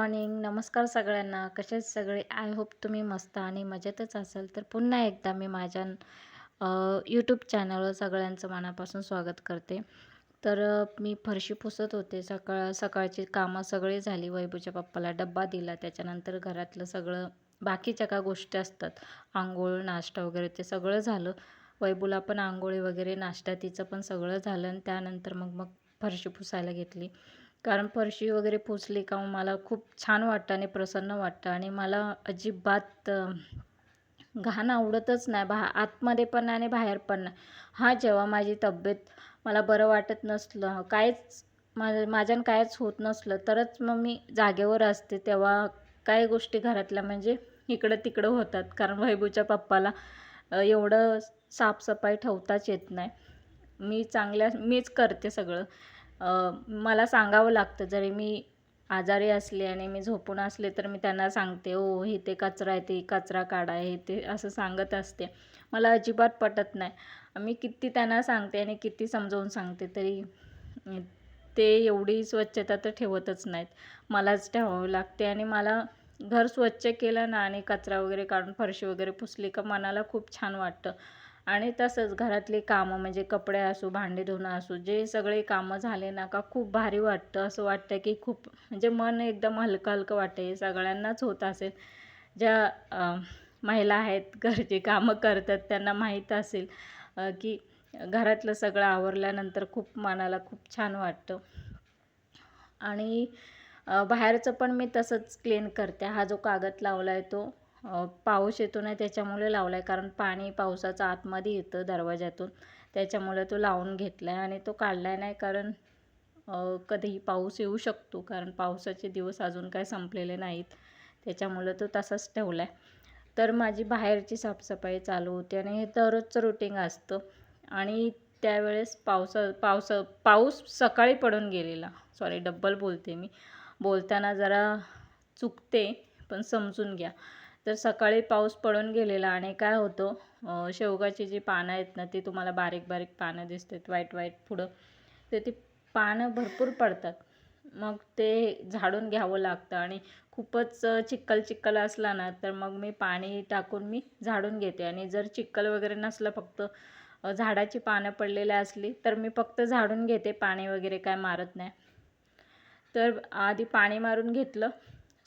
Morning नमस्कार सगळ्यांना. कसे सगळे? आय होप तुम्ही मस्त आणि मजेतच असाल. तर पुन्हा एकदा मी माझ्या यूट्यूब चॅनलवर सगळ्यांचं मनापासून स्वागत करते. तर मी फरशी पुसत होते. सकाळ सकाळची कामं सगळी झाली. वैभूच्या पप्पाला डब्बा दिला. त्याच्यानंतर घरातलं सगळं बाकीच्या का गोष्टी असतात आंघोळ नाश्ता वगैरे ते सगळं झालं. वैभूला पण आंघोळी वगैरे नाश्ता तिचं पण सगळं झालं आणि त्यानंतर मग मग फरशी पुसायला घेतली. कारण फरशी वगैरे पुसली का मला खूप छान वाटतं आणि प्रसन्न वाटतं आणि मला अजिबात घाण आवडतच नाही. बा आतमध्ये पण आणि बाहेर पण नाही. हा जेव्हा माझी तब्येत मला बरं वाटत नसलं काहीच माझ्या माझ्यानं काहीच होत नसलं तरच मग मी जागेवर असते. तेव्हा काही गोष्टी घरातल्या म्हणजे इकडं तिकडं होतात. कारण वैभूच्या पप्पाला एवढं साफसफाई ठेवताच येत नाही. मी चांगल्या मीच करते सगळं. मला सांगावं लागतं जरी मी आजारी असले आणि मी झोपून असले तर मी त्यांना सांगते ओ हे ते कचरा आहे ते कचरा काढा हे ते असं सांगत असते. मला अजिबात पटत नाही. मी किती त्यांना सांगते आणि किती समजावून सांगते तरी ते एवढी स्वच्छता तर ठेवतच नाहीत. मलाच ठेवावं लागते आणि मला घर स्वच्छ केलं ना आणि कचरा वगैरे काढून फरशी वगैरे पुसली का मनाला खूप छान वाटतं. आणि तसंच घरातली कामं म्हणजे कपडे असो भांडे धुणं असो जे सगळे कामं झाले ना का खूप भारी वाटतं. असं वाटतं की खूप म्हणजे मन एकदम हलकं हलकं वाटतं. हे सगळ्यांनाच होत असेल. ज्या महिला आहेत घरची कामं करतात त्यांना माहीत असेल की घरातलं सगळं आवरल्यानंतर खूप मनाला खूप छान वाटतं. आणि बाहेरचं पण मी तसंच क्लीन करते. हा जो कागद लावला आहे तो पाऊस येतो नाही त्याच्यामुळे लावला आहे कारण पाणी पावसाचं आतमध्ये येतं दरवाज्यातून. त्याच्यामुळे तो लावून घेतला आहे आणि तो काढला आहे नाही कारण कधीही पाऊस येऊ शकतो. कारण पावसाचे दिवस अजून काय संपलेले नाहीत. त्याच्यामुळे तो तसाच ठेवला आहे तर माझी बाहेरची साफसफाई चालू होती आणि हे दररोजचं रुटीन असतं. आणि त्यावेळेस पावसा पावसा पाऊस सकाळी पडून गेलेला. सॉरी डब्बल बोलते मी. बोलताना जरा चुकते पण समजून घ्या. तर सकाळी पाऊस पडून गेलेला आणि काय होतं शेवगाची जी पानं आहेत ना ती तुम्हाला बारीक बारीक पानं दिसतात वाईट वाईट पुढं. तर ती पानं भरपूर पडतात. मग ते झाडून घ्यावं लागतं आणि खूपच चिक्कल चिखल चिखल असला ना तर मग मी पाणी टाकून मी झाडून घेते. आणि जर चिखल वगैरे नसलं फक्त झाडाची पानं पडलेली असली तर मी फक्त झाडून घेते पाणी वगैरे काय मारत नाही. तर आधी पाणी मारून घेतलं.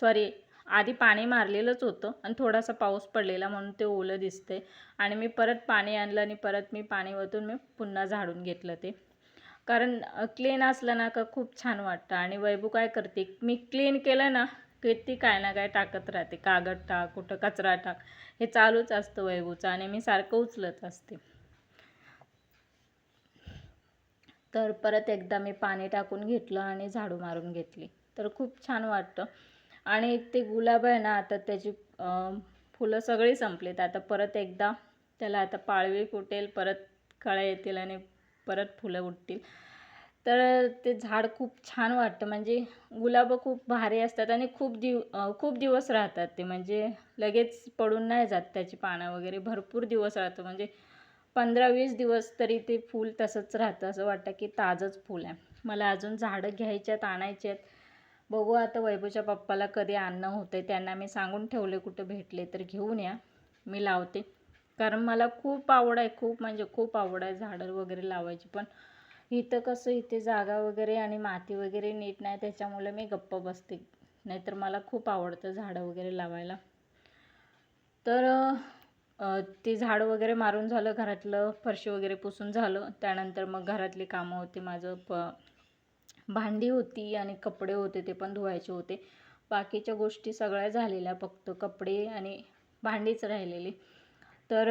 सॉरी आधी पाणी मारलेलंच होतं आणि थोडासा पाऊस पडलेला म्हणून ते ओलं दिसते आणि मी परत पाणी आणलं आणि परत मी पाणी वतून मी पुन्हा झाडून घेतलं ते. कारण क्लीन असलं ना का खूप छान वाटतं. आणि वैभू काय करते मी क्लीन केलं ना की ती काय ना काय टाकत राहते. कागद टाक कुठं कचरा टाक हे चालूच असतं वैभूचं आणि मी सारखं उचलत असते. तर परत एकदा मी पाणी टाकून घेतलं आणि झाडू मारून घेतली. तर खूप छान वाटतं. आणि ते गुलाब आहे ना आता त्याची फुलं सगळी संपलीत. आता परत एकदा त्याला आता पाळवी फुटेल परत कळ्या येतील आणि परत फुलं उठतील. तर ते झाड खूप छान वाटतं. म्हणजे गुलाब खूप भारी असतात आणि खूप दिव खूप दिवस राहतात ते. म्हणजे लगेच पडून नाही जात त्याची पानं वगैरे. भरपूर दिवस राहतं. म्हणजे पंधरा वीस दिवस तरी ते फूल तसंच राहतं. असं वाटतं की ताजंच फूल आहे. मला अजून झाडं घ्यायच्यात आणायचे आहेत बघू आता वैभवच्या पप्पाला कधी आणणं होतं त्यांना मी सांगून ठेवले कुठं भेटले तर घेऊन या. मी लावते. कारण मला खूप आवड आहे खूप म्हणजे खूप आवड आहे झाडं वगैरे लावायची. पण इथं कसं इथे जागा वगैरे आणि माती वगैरे नीट नाही त्याच्यामुळे मी गप्प बसते. नाहीतर मला खूप आवडतं झाडं वगैरे लावायला. तर ते झाड वगैरे मारून झालं घरातलं फरशी वगैरे पुसून झालं. त्यानंतर मग घरातली कामं होती माझं प भांडी होती आणि कपडे होते ते पण धुवायचे होते. बाकीच्या गोष्टी सगळ्या झालेल्या फक्त कपडे आणि भांडीच राहिलेली. तर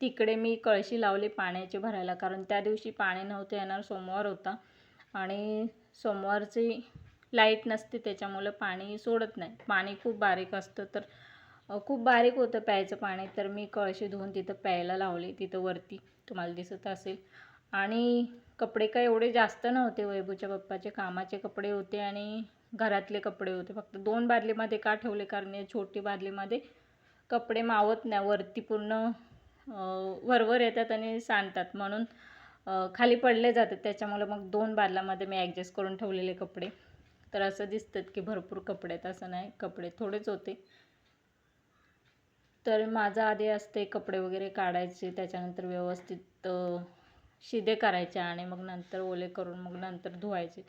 तिकडे मी कळशी लावली पाण्याचे भरायला कारण त्या दिवशी पाणी नव्हते येणार सोमवार होता. आणि सोमवारची लाइट नसते त्याच्यामुळं पाणी सोडत नाही. पाणी खूप बारीक असतं तर खूप बारीक होतं प्यायचं पाणी तर मी कळशी धुवून तिथं प्यायला लावली तिथं वरती. तुम्हाला दिसत असेल. आणि कपडे काय एवढे जास्त नव्हते वैभूच्या पप्पाचे कामाचे कपडे होते आणि घरातले कपडे होते. फक्त दोन बादलीमध्ये का ठेवले? कारण या छोटी बादलीमध्ये कपडे मावत नाही. वरती पूर्ण वरवर येतात आणि सांडतात. म्हणून खाली पडले जातात. त्याच्यामुळे मग दोन बादलामध्ये मी ॲडजस्ट करून ठेवलेले कपडे. तर असं दिसतात की भरपूर कपडे आहेत. असं नाही. कपडे थोडेच होते. तर माझं आधी असते कपडे वगैरे काढायचे. त्याच्यानंतर व्यवस्थित शिदे करायचे आणि मग नंतर ओले करून मग नंतर धुवायचे.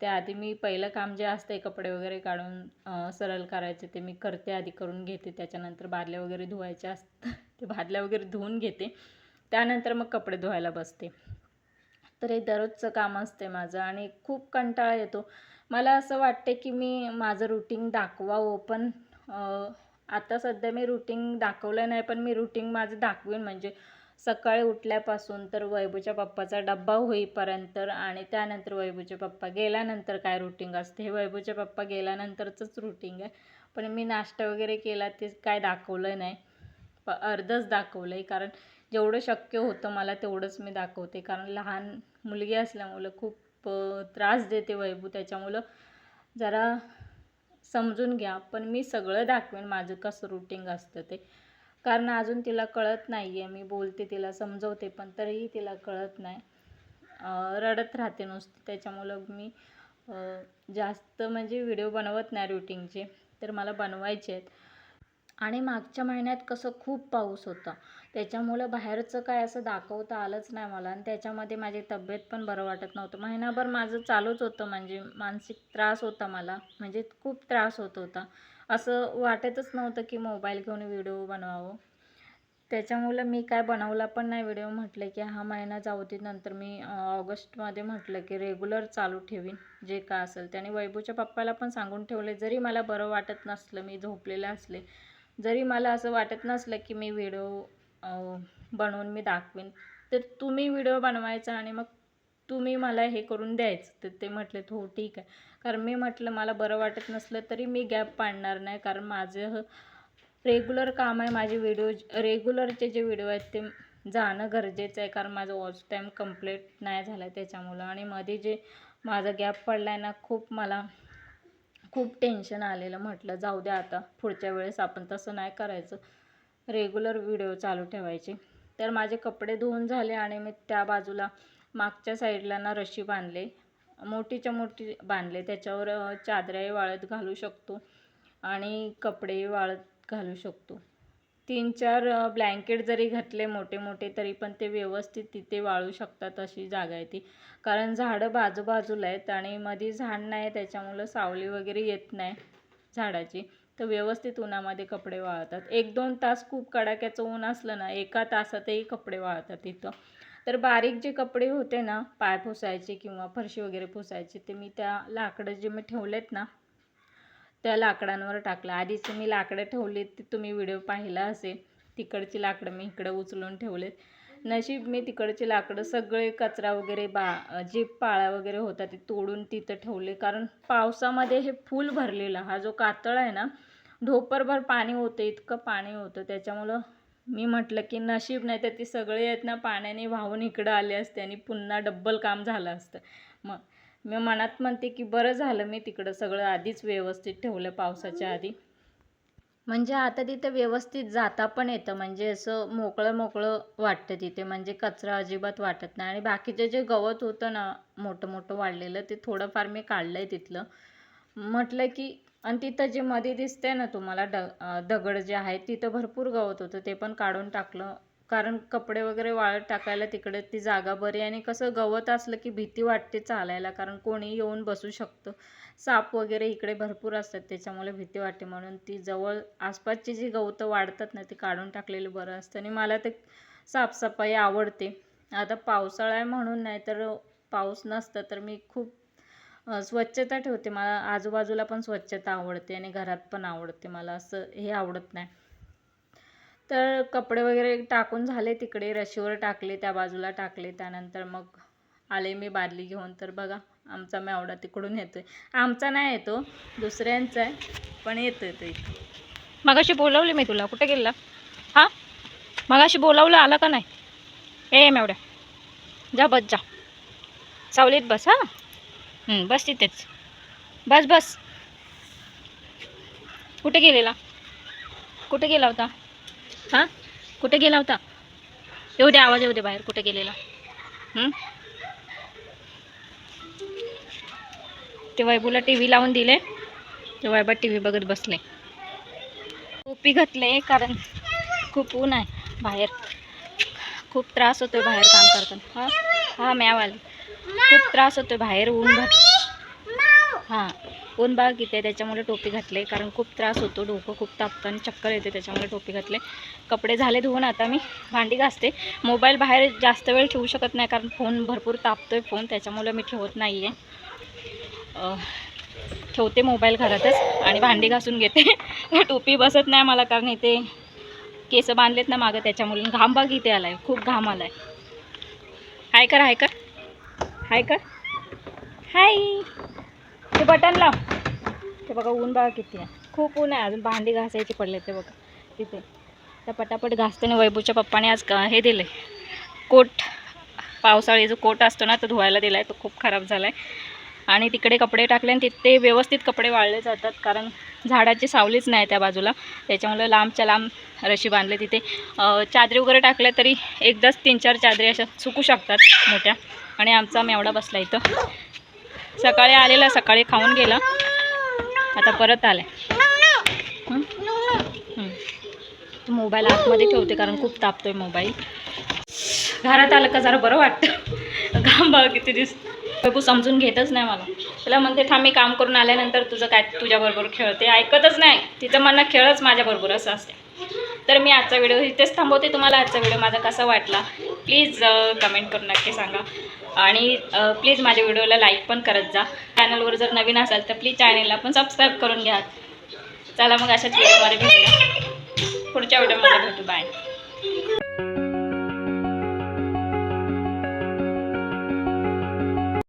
त्याआधी मी पहिलं काम जे असते कपडे वगैरे काढून सरळ करायचे ते मी करते आधी करून घेते. त्याच्यानंतर बादल्या वगैरे धुवायच्या असतात ते बादल्या वगैरे धुवून घेते. त्यानंतर मग कपडे धुवायला बसते. तर हे दररोजचं काम असते माझं आणि खूप कंटाळा येतो. मला असं वाटते की मी माझं रुटीन दाखवावं पण आता सध्या मी रुटीन दाखवलं नाही पण मी रुटीन माझं दाखवीन. म्हणजे सकाळी उठल्यापासून तर वैभूच्या पप्पाचा डब्बा होईपर्यंत आणि त्यानंतर वैभूचे पप्पा गेल्यानंतर काय रुटीन असते? हे वैभूचे पप्पा गेल्यानंतरचंच रुटीन आहे. पण मी नाश्ता वगैरे केला ते काय दाखवलं नाही. प अर्धच दाखवलं आहे कारण जेवढं शक्य होतं मला तेवढंच मी दाखवते. कारण लहान मुलगी असल्यामुळं खूप त्रास देते वैभू. त्याच्यामुळं जरा समजून घ्या. पण मी सगळं दाखवेन. माझं कसं रुटीन असतं ते. कारण अजून तिला कळत नाही आहे मी बोलते तिला समजवते पण तरीही तिला कळत नाही. रडत राहते नुसती. त्याच्यामुळं मी जास्त म्हणजे व्हिडिओ बनवत नाही रुटीनचे तर मला बनवायचे आहेत. आणि मागच्या महिन्यात कसं खूप पाऊस होता. त्याच्यामुळं बाहेरचं काय असं दाखवता आलंच नाही मला. आणि त्याच्यामध्ये माझी तब्येत पण बरं वाटत नव्हतं. महिनाभर माझं चालूच होतं. म्हणजे मानसिक त्रास होता मला. म्हणजे खूप त्रास होत होता. असं वाटतच नव्हतं की मोबाईल घेऊन व्हिडिओ बनवावं. त्याच्यामुळं मी काय बनवला पण नाही व्हिडिओ म्हटलं की हा महिना जाऊ दे नंतर मी ऑगस्टमध्ये म्हटलं की रेग्युलर चालू ठेवीन जे काय असेल. त्याने वैभूच्या पप्पाला पण सांगून ठेवले जरी मला बरं वाटत नसलं मी झोपलेलं असले जरी मला असं वाटत नसलं की मी व्हिडिओ बनवून मी दाखवीन तर तुम्ही व्हिडिओ बनवायचा आणि मग तुम्ही मला हे करून द्यायचं. तर ते म्हटले हो ठीक आहे. कारण मी म्हटलं मला बरं वाटत नसलं तरी मी गॅप पाडणार नाही. कारण माझं रेग्युलर काम आहे माझे व्हिडिओ रेग्युलरचे जे व्हिडिओ आहेत ते जाणं गरजेचं आहे. कारण माझं वॉच टाईम कंप्लीट नाही झाला आहे त्याच्यामुळं. आणि मध्ये जे माझा गॅप पडला आहे ना खूप मला खूप टेन्शन आलेलं. म्हटलं जाऊ द्या आता पुढच्या वेळेस आपण तसं नाही करायचं. रेग्युलर व्हिडिओ चालू ठेवायचे. तर माझे कपडे धुवून झाले आणि मी त्या बाजूला मागच्या साईडला ना रशी बांधले. मोठीच्या मोठी बांधले. त्याच्यावर चादराही वाळत घालू शकतो आणि कपडेही वाळत घालू शकतो. तीन चार ब्लँकेट जरी घातले मोठे मोठे तरी पण ते व्यवस्थित तिथे वाळू शकतात अशी जागा आहे ती. कारण झाडं बाजूबाजूला आहेत आणि मध्ये झाड नाही त्याच्यामुळं सावली वगैरे येत नाही झाडाची. तर व्यवस्थित उन्हामध्ये कपडे वाळतात. एक दोन तास खूप कडाक्याचं ऊन असलं ना एका तासातही कपडे वाळतात तिथं तर बारीक जे कपडे होते ना पाय पुसायचे किंवा फरशी वगैरे पुसायचे ते मी त्या लाकडं जे मी ठेवलेत ना त्या लाकडांवर टाकलं. आधीच मी लाकडं ठेवली ते तुम्ही व्हिडिओ पाहिला असेल. तिकडची लाकडं मी इकडं उचलून ठेवलेत. नशीब मी तिकडची लाकडं सगळे कचरा वगैरे बा जे पाळा वगैरे होता ते तोडून तिथं ठेवले. कारण पावसामध्ये हे फुल भरलेलं हा जो कातळ आहे ना ढोपरभर पाणी होतं इतकं पाणी होतं. त्याच्यामुळं मी म्हटलं की नशीब नाही तर ती सगळी आहेत ना पाण्याने वाहून इकडं आले असते आणि पुन्हा डब्बल काम झालं असतं. मग मी मनात म्हणते की बरं झालं मी तिकडं सगळं आधीच व्यवस्थित ठेवलं पावसाच्या आधी. म्हणजे आता तिथे व्यवस्थित जाता पण येतं. म्हणजे असं मोकळं मोकळं वाटतं तिथे. म्हणजे कचरा अजिबात वाटत नाही. आणि बाकीचं जे गवत होतं ना मोठं मोठं वाढलेलं ते थोडंफार मी काढलं आहे तिथलं. म्हटलं की आणि तिथं जे मध्ये दिसते ना तुम्हाला ड दगड जे आहे तिथं भरपूर गवत होतं. ते पण काढून टाकलं. कारण कपडे वगैरे वाळत टाकायला तिकडे ती जागा बरी आणि कसं गवत असलं की भीती वाटते चालायला कारण कोणी येऊन बसू शकतं. साप वगैरे इकडे भरपूर असतात त्याच्यामुळे भीती वाटते. म्हणून ती जवळ आसपासची जी गवतं वाढतात ना ती काढून टाकलेलं बरं असतं. आणि मला ते साफसफाई आवडते. आता पावसाळा आहे म्हणून नाही तर पाऊस नसतं तर मी खूप स्वच्छता ठेवते. मला आजूबाजूला पण स्वच्छता आवडते आणि घरात पण आवडते. मला असं हे आवडत नाही. तर कपडे वगैरे टाकून झाले तिकडे. रशीवर टाकले त्या बाजूला टाकले. त्यानंतर मग आले मी बादली घेऊन. तर बघा आमचा मेवडा तिकडून येतो आहे आमचा नाही येतो दुसऱ्यांचा आहे पण येतो येतो इथं. मगाशी बोलावले मी तुला. कुठे गेला? हां? मगाशी बोलावलं आला का नाही? ए मेवड्या जा बस जा. सावलीत बस हां. बस तिथेच. बस बस. कुठे गेलेला? कुठे गेला होता? हां? कुठे गेला होता? येऊ दे आवाज येऊ दे बाहेर कुठे गेलेला? ते वैभूला टी व्ही लावून दिले. ते वैभा टी व्ही बघत बसले. टोपी घातले कारण खूप ऊन आहे बाहेर. खूप त्रास होतोय बाहेर काम करताना. हां? हां मॅव आली खूप त्रास होतोय बाहेर ऊन भर हां ऊन बाग इथे त्याच्यामुळे टोपी घातले कारण खूप त्रास होतो डोकं खूप तापतं आणि चक्कर येते त्याच्यामुळे टोपी घातले. कपडे झाले धुवून आता मी भांडी घासते. मोबाईल बाहेर जास्त वेळ ठेवू शकत नाही कारण फोन भरपूर तापतोय फोन त्याच्यामुळे मी ठेवत नाही आहे ठेवते मोबाईल घरातच आणि भांडी घासून घेते. टोपी बसत नाही मला कारण इथे केस बांधलेत ना मागं त्याच्यामुळे घाम बाग इथे आलाय खूप घाम आलाय. हाय कर हाय कर. हाय कर. हाय. ते बटन लाव. ते बघा ऊन बघा किती आहे. खूप ऊन आहे. अजून भांडी घासायची पडले ते बघा. तिथे. त्या पटापट घासताना वैभूच्या पप्पाने आज का हे दिले कोट. पावसाळी जो कोट असतो ना तो धुवायला दिला आहे तो खूप खराब झाला आहे आणि तिकडे कपडे टाकले आणि तिथे व्यवस्थित कपडे वाळले जातात. कारण झाडाची सावलीच नाही त्या बाजूला. त्याच्यामुळे लांबच्या लांब रशी बांधले तिथे. चादरी वगैरे टाकल्या तरी एकदाच तीन चार चादरी अशा सुकू शकतात मोठ्या. आणि आमचा मेवडा बसला इथं. सकाळी आलेला सकाळी खाऊन गेला. आता परत आलाय. मोबाईल आतमध्ये ठेवते कारण खूप तापतोय मोबाईल. घरात आलं का जरा बरं वाटतं. घाम बघ किती दिस बघू समजून घेतच नाही मला. तिला म्हणते थांब मी काम करून आल्यानंतर तुझं काय तुझ्याबरोबर खेळते. ऐकतच नाही. तिचं म्हणणं खेळच माझ्याबरोबर असं असते तर मी आजचा व्हिडिओ इथेच थांबवते. तुम्हाला आजचा व्हिडिओ माझा कसा वाटला प्लीज कमेंट करून नक्की सांगा. आणि प्लीज माझ्या व्हिडिओला लाईक पण करत जा. चॅनलवर जर नवीन असाल तर प्लीज चॅनलला पण सबस्क्राईब करून घ्या. चला मग अशाच व्हिडिओमध्ये भेटूया. पुढच्या व्हिडिओमध्ये भेटू. बाय